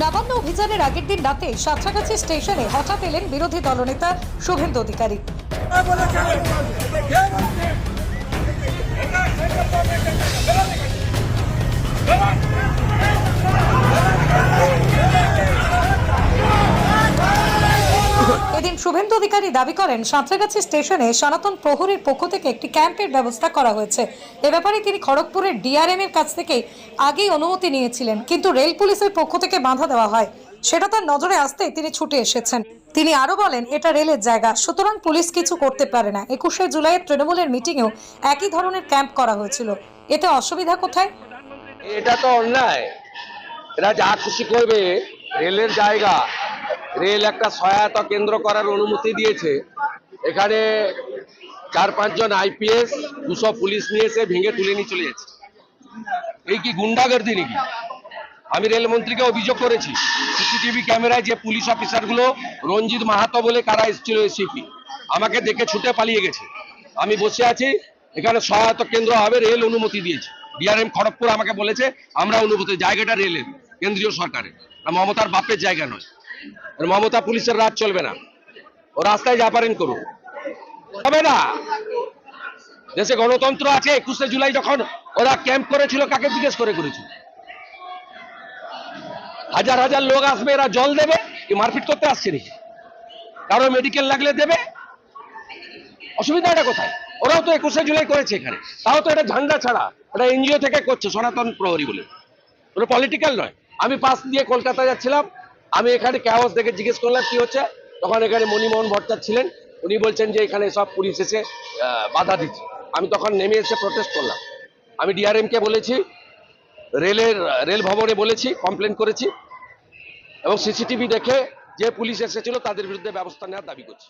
নবান্ন অভিযানের আগের দিন রাতে সাঁতরাগাছি স্টেশনে হঠাৎ এলেন বিরোধী দলনেতা শুভেন্দু অধিকারী। শুভেন্দু অধিকারী দাবি করেন, সাঁতরাগাছি স্টেশনে সনাতন প্রহরীর পক্ষ থেকে একটি ক্যাম্পের ব্যবস্থা করা হয়েছে। এ ব্যাপারে তিনি খড়গপুরের ডিআরএম এর কাছ থেকে আগেই অনুমতি নিয়েছিলেন, কিন্তু রেল পুলিশের পক্ষ থেকে বাধা দেওয়া হয়। সেটা তার নজরে আসতে তিনি ছুটে এসেছেন। তিনি আরও বলেন, এটা রেলের জায়গা, সুতরাং পুলিশ কিছু করতে পারে না। একুশে জুলাইয়ের তৃণমূলের মিটিংয়েও একই ধরনের ক্যাম্প করা হয়েছিল। এতে অসুবিধা কোথায়? এটা তো অন্যায়। এরা যা খুশি করবে, রেলের জায়গা রেল একটা সহায়তা কেন্দ্র করার অনুমতি দিয়েছে। এখানে চার পাঁচজন আইপিএস, দুশো পুলিশ নিয়ে এসে ভেঙে তুলে নিয়ে চলে যাচ্ছে। এই কি গুন্ডাগর্দি নাকি? আমি রেলমন্ত্রীকে অভিযোগ করেছি, সিসিটিভি ক্যামেরায় যে পুলিশ অফিসারগুলো, রঞ্জিত মাহাতো বলে কারা এসেছিল এসিপি, আমাকে দেখে ছুটে পালিয়ে গেছে। আমি বসে আছি, এখানে সহায়তা কেন্দ্র হবে, রেল অনুমতি দিয়েছে। ডিআরএম খড়গপুর আমাকে বলেছে, আমরা অনুমতি, জায়গাটা রেলের, কেন্দ্রীয় সরকারের। মমতার বাপের জায়গা নয়। আর মমতা পুলিশের রাজ চলবে না। ও রাস্তায় যা পারেন করুন। হবে না, দেশে গণতন্ত্র আছে, একুশে জুলাই যখন ওরা ক্যাম্প করেছিল, কাকে জিজ্ঞেস করে করেছিল? হাজার হাজার লোক আসবে, এরা জল দেবে, কি মারপিট করতে আসছে নাকি? কারও মেডিকেল লাগলে দেবে? অসুবিধাটা কোথায়? ওরাও তো একুশে জুলাই করেছে এখানে। তাও তো এটা ঝান্ডা ছাড়া, এটা এনজিও থেকে করছে, সনাতন প্রহরী বলে। ওটা পলিটিক্যাল নয়। আমি পাশ দিয়ে কলকাতা যাচ্ছিলাম আমি এখানে ক্যাওয়াস দেখে জিজ্ঞেস করলাম, কি হচ্ছে? তখন এখানে মণিমোহন ভট্টাচার্য ছিলেন। উনি বলছেন যে এখানে সব পুলিশ এসে বাধা দিচ্ছে। আমি তখন নেমে এসে প্রটেস্ট করলাম। আমি ডিআরএম কে বলেছি, রেলের, রেল ভবনে বলেছি কমপ্লেন করেছি। এবং সিসিটিভি দেখে যে পুলিশ এসেছিল, তাদের বিরুদ্ধে ব্যবস্থা নেওয়ার দাবি করছি।